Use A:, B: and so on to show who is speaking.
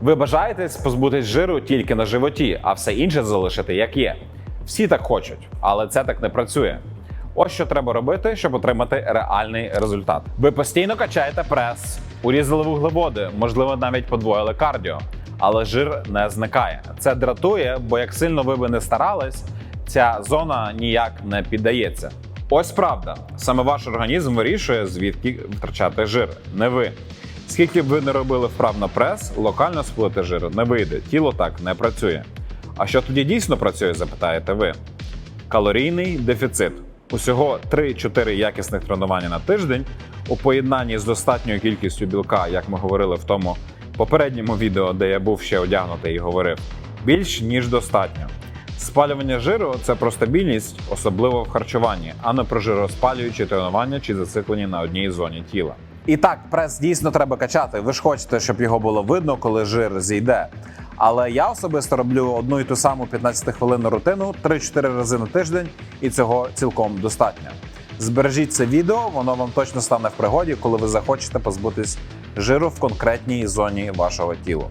A: Ви бажаєте позбутись жиру тільки на животі, а все інше залишити як є. Всі так хочуть, але це так не працює. Ось що треба робити, щоб отримати реальний результат. Ви постійно качаєте прес, урізали вуглеводи, можливо, навіть подвоїли кардіо, але жир не зникає. Це дратує, бо як сильно ви би не старались, ця зона ніяк не піддається. Ось правда, саме ваш організм вирішує, звідки втрачати жир, не ви. Скільки б ви не робили вправ на прес, локально сплити жир не вийде, тіло так не працює. А що тоді дійсно працює, запитаєте ви? Калорійний дефіцит. Усього 3-4 якісних тренування на тиждень у поєднанні з достатньою кількістю білка, як ми говорили в тому попередньому відео, де я був ще одягнутий і говорив, більш ніж достатньо. Спалювання жиру це про стабільність, особливо в харчуванні, а не про жироспалюючі тренування чи зациклені на одній зоні тіла. І так, прес дійсно треба качати. Ви ж хочете, щоб його було видно, коли жир зійде. Але я особисто роблю одну і ту саму 15 хвилинну рутину 3-4 рази на тиждень, і цього цілком достатньо. Збережіть це відео, воно вам точно стане в пригоді, коли ви захочете позбутись жиру в конкретній зоні вашого тіла.